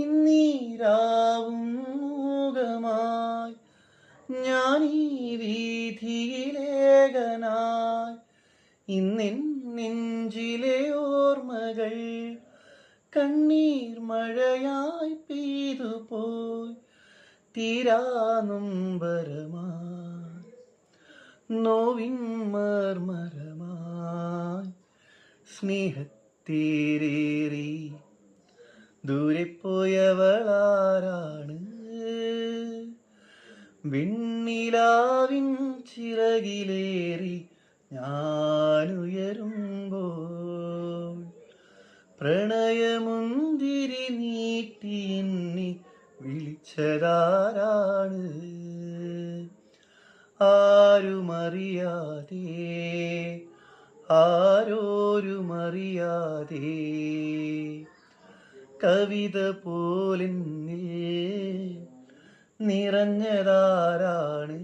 ഇന്നീരാവും മൂകമായി ഈ വീഥിയിലേകനായി. ഇന്നിൻ നെഞ്ചിലെ ഓർമ്മകൾ കണ്ണീർ മഴയായി പെയ്തു പോയി. തീരാനുംബരമായി നോവിൻ മർമരമായി. സ്നേഹത്തേരേറി ദൂരെ പോയവളാരാണ് വിണ്ണിലാവിൻ ചിറകിലേറി ഞാനുയരുമ്പോൾ പ്രണയമുന്തിരി നീട്ടി എന്നെ വിളിച്ചതാരാണ്? ആരുമറിയാതെ ആരോരുമറിയാതെ കവിത പോലിന്നിൽ നിറഞ്ഞതാരാണ്